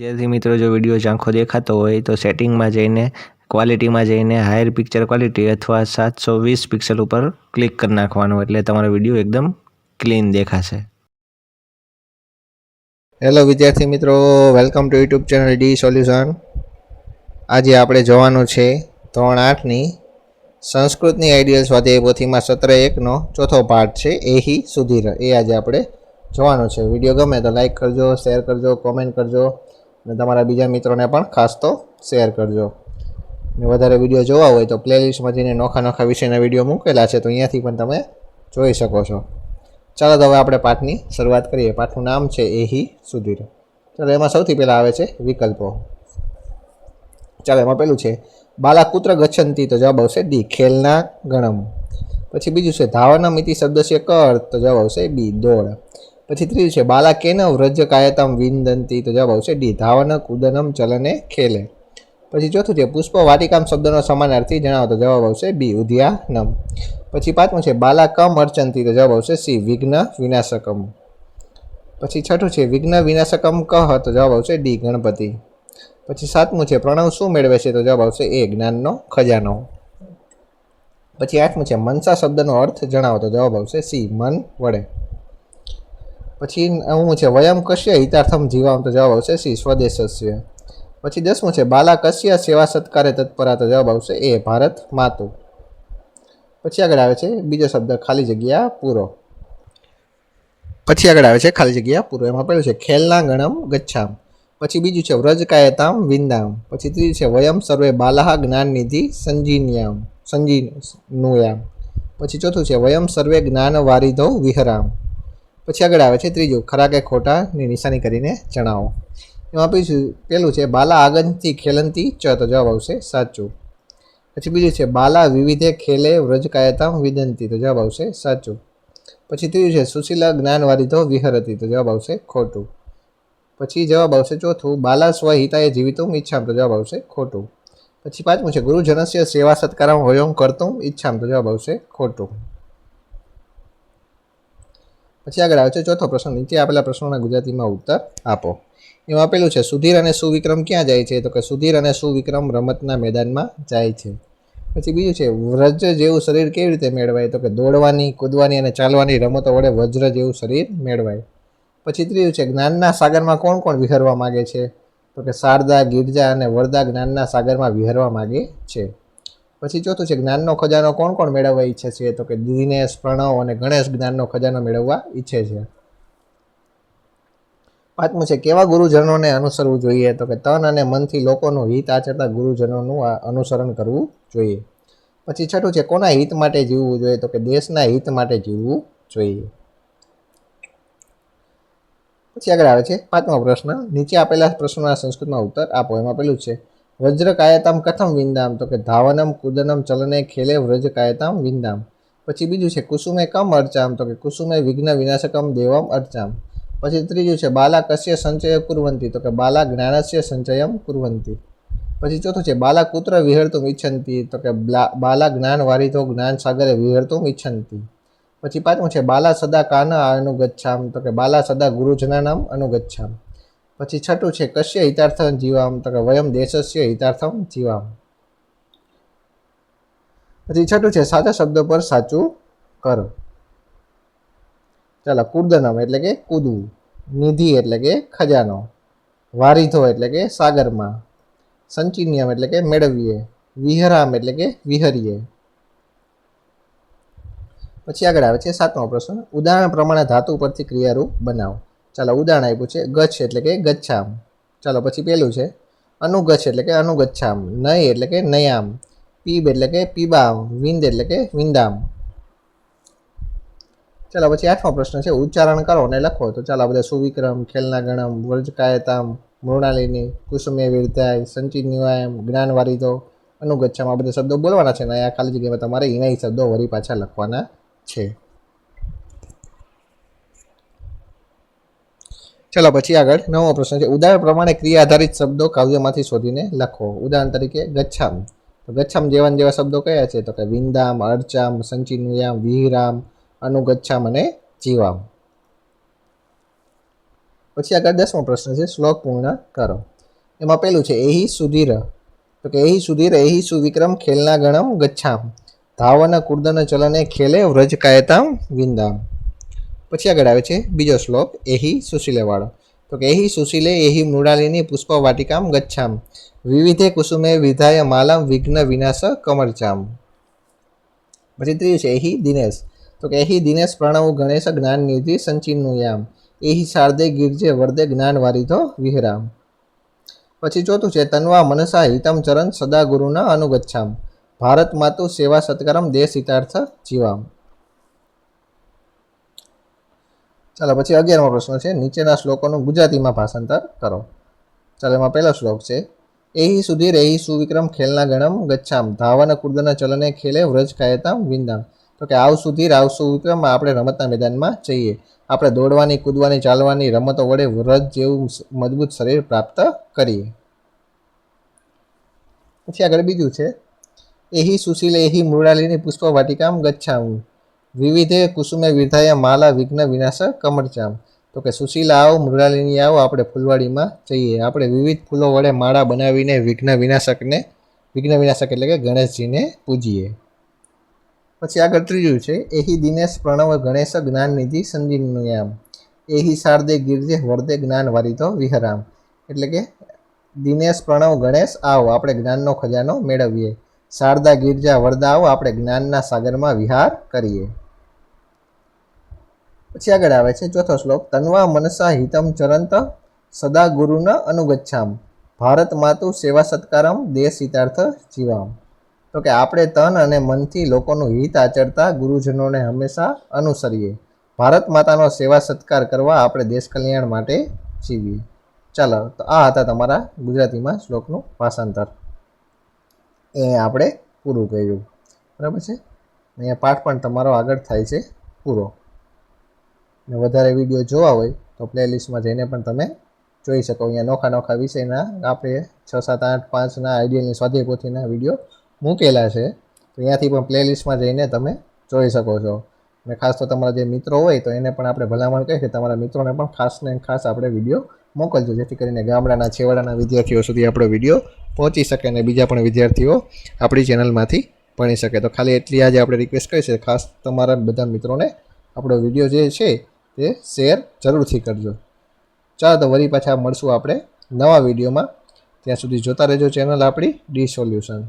વિદ્યાર્થી મિત્રો, જો વીડિયો ઝાંખો દેખાતો હોય તો સેટિંગમાં જઈને, ક્વોલિટીમાં જઈને હાયર પિક્ચર ક્વોલિટી અથવા સાતસો વીસ પિક્સલ ઉપર ક્લિક કરી નાખવાનું એટલે તમારો વીડિયો એકદમ ક્લીન દેખાશે. હેલો વિદ્યાર્થી મિત્રો welcome to YouTube channel D solution આજે આપણે જોવાનું છે ધોરણ આઠની સંસ્કૃતની આઈડિયલ સ્વાધ્યાય પોથીમાં સત્ર એકનો ચોથો પાઠ છે એહી સુધીર એ આજે આપણે જોવાનું છે. વીડિયો ગમે તો લાઈક કરજો શેર કરજો કોમેન્ટ કરજો. અને તમારા બીજા મિત્રોને પણ ખાસ તો શેર કરજો. ને વધારે વીડિયો જોવા હોય તો પ્લેલિસ્ટમાં જઈને નોખા નોખા વિષયના વીડિયો મૂકેલા છે તો અહીંયાથી પણ તમે જોઈ શકો છો. ચાલો તો હવે આપણે પાઠની શરૂઆત કરીએ. પાઠનું નામ છે એહી સુધીર. ચાલો, એમાં સૌથી પહેલાં આવે છે વિકલ્પો. ચાલો, એમાં પેલું છે બાલા કુત્ર ગચ્છંતી તો જવાબ આવશે ડી, ખેલના ગણમ. પછી બીજું છે ધાવના મિતિ શબ્દ છે કર તો જવાબ આવશે બી, દોડ. પછી ત્રીજું છે બાલા કેન વ્રજ કાયતમ વિંદંતી તો જવાબ આવશે ડી, ધાવન કુદનમ ચલને ખેલે. પછી ચોથું છે, પુષ્પ વાટિકામ શબ્દનો સમાનાર્થી જણાવો. તો જવાબ આવશે બી ઉધિયાનમ. પછી પાંચમું છે બાલા કમ અર્ચંતી. તો જવાબ આવશે સી, વિઘ્ન વિનાશકમ. પછી છઠ્ઠું છે, વિઘ્ન વિનાશકમ કહ. તો જવાબ આવશે ડી, ગણપતિ. પછી સાતમું છે, પ્રણવ શું મેળવે છે? તો જવાબ આવશે એ, જ્ઞાનનો ખજાનો. પછી આઠમું છે, મનસા શબ્દનો અર્થ જણાવો. તો જવાબ આવશે સી, મન વડે. પછી નવમું છે, વયમ કશ્ય, હિતાર્થમ જીવામ તો જવાબ આવશે સી સ્વદેશસ્ય. પછી દસમું છે, બાલા કશ્ય, સેવા સત્કારે તત્પરા તો જવાબ આવશે એ, ભારત માતુ. પછી આગળ આવે છે, બીજો શબ્દ, ખાલી જગ્યા પૂરો. પછી આગળ આવે છે, ખાલી જગ્યા પૂરો. એમાં પહેલું છે, ખેલના ગણમ ગચ્છામ. પછી બીજું છે, વ્રજ કાયતામ વિંદામ. પછી ત્રીજું છે, વયમ સર્વે બાલાહ જ્ઞાન નિધિ સંજીન્યામ સંજીનુયામ પછી ચોથું છે, વયમ સર્વે જ્ઞાન વારિધો વિહરામ. પછી આગળ આવે છે ત્રીજું, ખરા કે ખોટાની નિશાની કરીને જણાવો. એમાં બીજું પેલું છે, બાલા આગનથી ખેલંતી ચ, તો જવાબ આવશે સાચું. પછી બીજું છે, બાલા વિવિધે ખેલે વ્રજ કાયતામ વિદંતી, તો જવાબ આવશે સાચું. પછી ત્રીજું છે, સુશીલા જ્ઞાનવાદી તો વિહરતી, તો જવાબ આવશે ખોટું. પછી જવાબ આવશે ચોથું, બાલા સ્વહિતાએ જીવિતું ઈચ્છામ, તો જવાબ આવશે ખોટું. પછી પાંચમું છે ગુરુજનસ્ય સેવા સત્કારમ વયોમ કરતું ઈચ્છામ, તો જવાબ આવશે ખોટું. પછી આગળ આવે છે ચોથો પ્રશ્ન, નીચે આપેલા પ્રશ્નોના ગુજરાતીમાં ઉત્તર આપો. એમાં આપેલું છે, સુધીર અને સુવિક્રમ ક્યાં જાય છે? તો કે સુધીર અને સુવિક્રમ રમતના મેદાનમાં જાય છે. પછી બીજું છે, વ્રજ જેવું શરીર કેવી રીતે મેળવાય? તો કે દોડવાની, કૂદવાની અને ચાલવાની રમતો વડે વજ્ર જેવું શરીર મેળવાય. પછી ત્રીજું છે, જ્ઞાનના સાગરમાં કોણ કોણ વિહરવા માગે છે? તો કે શારદા, ગિરજા અને વરદા જ્ઞાનના સાગરમાં વિહરવા માગે છે. પછી ચોથું છે જ્ઞાનનો ખજાનો કોણ કોણ મેળવવા ઈચ્છે છે? તો કે દિનેશ, પ્રણવ અને ગણેશ જ્ઞાનનો ખજાનો મેળવવા ઈચ્છે છે. પાંચમું છે, કેવા ગુરુજનોને અનુસરવું જોઈએ? તો કે તન અને મનથી લોકોનું હિત આચરતા ગુરુજનોનું અનુસરણ કરવું જોઈએ. પછી છઠ્ઠું છે, કોના હિત માટે જીવવું જોઈએ? તો કે દેશના હિત માટે જીવવું જોઈએ. પછી આગળ આવે છે, પાંચમો પ્રશ્ન, નીચે આપેલા પ્રશ્નોના સંસ્કૃતમાં ઉત્તર આપો. એમાં પેલું છે વજ્ર કાયતામ કથમ વિંદામ. તો કે ધાવનમ, કુદનમ, ચલને, ખેલે વ્રજ કાયતામ વિંદામ. પછી બીજું છે કુસુમે કમ અર્ચામ. તો કે કુસુમે વિઘ્ન વિનાશકમ દેવમ અર્ચામ. પછી ત્રીજું છે બાલા કસ્ય સંચય કુરવંતી. તો કે બાલા જ્ઞાનસ્ય સંચયમ કુરવંતી. પછી ચોથું છે બાલા કુત્ર વિહરતું ઈચ્છંતી. તો કે બ્લા- જ્ઞાન વારિતો જ્ઞાન સાગરે વિહરતું ઈચ્છંતી. પછી પાંચમું છે બાલા સદા કાન અનુગચ્છામ. તો કે બાલા સદા ગુરુજનાનામ અનુગચ્છામ. પછી છઠ્ઠું છે, કશ્ય હિતાર્થમ જીવામ, તો કે વયમ દેશસ્ય હિતાર્થમ જીવામ. પછી છઠ્ઠું છે, સાચા શબ્દો પર સાચું કરો. ચાલો, કુર્દનમ એટલે કે કૂદવું. નિધિ એટલે કે ખજાનો. વારિધો એટલે કે સાગરમાં. સંચિનિયમ એટલે કે મેળવીએ. વિહરામ એટલે કે વિહરીએ. પછી આગળ આવે છે સાતમો પ્રશ્ન. ઉદાહરણ પ્રમાણે ધાતુ પરથી ક્રિયારૂપ બનાવો. ચાલો, ઉદાહરણ આપ્યું છે. ગચ્છ એટલે કે ગચ્છામ. ચાલો, પછી પેલું છે. અનુગચ્છ એટલે કે અનુગચ્છામ. નય એટલે કે નયામ. પીબ એટલે કે પીબામ. વિંદ એટલે કે વિંદામ. ચાલો, પછી આઠમો પ્રશ્ન છે. ઉચ્ચારણ કરો અને લખો. તો ચાલો બધા સુવિક્રમ ખેલના ગણમ વર્જકાયતામ, મૃણાલિની કુસુમે વીરતાય, સંચિત નિવાયમ જ્ઞાન વારિદો અનુગચ્છામ. બધા શબ્દો બોલવાના છે અને આ ખાલી જગ્યામાં તમારે એના શબ્દો વળી પાછા લખવાના છે. ચાલો પછી આગળ નવો પ્રશ્ન છે. ઉદાહરણ પ્રમાણે ક્રિયા આધારિત શબ્દો કાવ્યમાંથી શોધીને લખો. ઉદાહરણ તરીકે ગચ્છામ. તો ગચ્છામ જેવા જેવા શબ્દો કયા છે? તો કે વિંદામ, અર્ચામ, સંચિનુયામ, વિહિરામ, અનુગચ્છામ અને જીવામ. પછી આગળ દસમો પ્રશ્ન છે. શ્લોક પૂર્ણ કરો. એમાં પહેલું છે, એહી સુધીર તો કે, એહી સુધીર, એહી સુવિક્રમ ખેલના ગણમ ગચ્છામ. ધાવન કુર્દન ચલને ખેલે વ્રજ કાયતામ વિંદામ પછી આગળ આવે છે બીજો શ્લોક, એહી સુશીલેવાળો. તો કે એહી સુશીલે, એહી પુષ્પ વાટિકામ ગચ્છામ. વિવિધે કુસુમે વિધાય માલમ વિઘ્ન વિનાશ કમરચામ. પછી ત્રીજું છે એહી દિનેશ. તો કે એહી દિનેશ પ્રણવ ગણેશ જ્ઞાન નિધિ સંચિનનું યામ એહી શારદે ગિરજે વરદે જ્ઞાન વારિધો વિહરામ. પછી ચોથું છે તન્વા મનસા હિતમ ચરણ સદા ગુરુના અનુગચ્છામ. ભારત માતુ સેવા સત્કરમ દેશ હિતાર્થ જીવામ. ચાલો, પછી અગિયારમો પ્રશ્ન છે. નીચેના શ્લોકોનું ગુજરાતીમાં ભાષાંતર કરો. ચાલો, એમાં પહેલો શ્લોક છે. એહી સુધી રેહી સુવિક્રમ ખેલના ગણમ ગચ્છામ. ધાવન કુર્દના ચલને ખેલે વ્રજ કાયતામ વિંદામ. તો કે આવ સુધીર આવ સુવિક્રમ આપણે રમતના મેદાનમાં જઈએ. આપણે દોડવાની, કૂદવાની, ચાલવાની રમતો વડે વ્રજ જેવું મજબૂત શરીર પ્રાપ્ત કરીએ. પછી આગળ બીજું છે. એહી સુશીલ, એહી મૃણાલીની પુષ્પ વાટિકામ ગચ્છામ. વિવિધે કુસુમે વિધાય માલા વિઘ્ન વિનાશ કમરચામ તો કે સુશીલા આવો મૃણાલિની આવો, આપણે ફૂલવાડીમાં જઈએ. આપણે વિવિધ ફૂલો વડે માળા બનાવીને વિઘ્ન વિનાશકને, વિઘ્ન વિનાશક એટલે કે ગણેશજીને પૂજીએ. પછી આગળ ત્રીજું છે, એહી દિનેશ પ્રણવ ગણેશ જ્ઞાન નિધિ સંજીવનયામ એહી શારદે ગિરજે વરદે જ્ઞાન વારિતો વિહરામ. એટલે કે દિનેશ પ્રણવ ગણેશ આવો, આપણે જ્ઞાનનો ખજાનો મેળવીએ. શારદા ગિરજા વરદા આવો આપણે જ્ઞાનના સાગરમાં વિહાર કરીએ. પછી આગળ આવે છે ચોથો શ્લોક. તન્વા મનસા હિતમ ચરંત સદા ગુરુન અનુગચ્છામ. ભારત માતુ સેવા સત્કારમ દેશ હિતાર્થ જીવામ. તો કે આપણે તન અને મનથી લોકોનું હિત આચરતા ગુરુજનોને હંમેશા અનુસરીએ. ભારત માતાનો સેવા સત્કાર કરવા આપણે દેશ કલ્યાણ માટે જીવીએ. ચાલો, તો આ હતા તમારા ગુજરાતીમાં શ્લોકનું ભાષાંતર. એ આપણે પૂરું કર્યું. બરાબર છે? અહીંયા પાઠ પણ તમારો આગળ થાય છે પૂરો. ને વધારે વીડિયો જોવા હોય તો પ્લેલિસ્ટમાં જઈને પણ તમે જોઈ શકો. અહીંયા નોખા નોખા વિષયના આપણે છ, સાત, આઠ પાંચના આઈડિયલની સ્વાધ્યાય પોથીના વીડિયો મૂકેલા છે. તો ત્યાંથી પણ પ્લેલિસ્ટમાં જઈને તમે જોઈ શકો છો. અને ખાસ તો તમારા જે મિત્રો હોય તો એને પણ આપણે ભલામણ કહીએ કે તમારા મિત્રોને પણ ખાસ ને ખાસ આપણે વીડિયો મોકલજો, જેથી કરીને ગામડાના છેવાડાના વિદ્યાર્થીઓ સુધી આપણો વીડિયો પહોંચી શકે અને બીજા પણ વિદ્યાર્થીઓ આપણી ચેનલમાંથી ભણી શકે. તો ખાલી એટલી આજે આપણે રિક્વેસ્ટ કરી ખાસ તમારા બધા મિત્રોને આપણો વીડિયો જે છે તે શેર જરૂરથી કરજો. ચાલો તો વળી પાછા મળશું આપણે નવા વિડીયોમાં. ત્યાં સુધી જોતા રહેજો ચેનલ આપણી ડી સોલ્યુશન.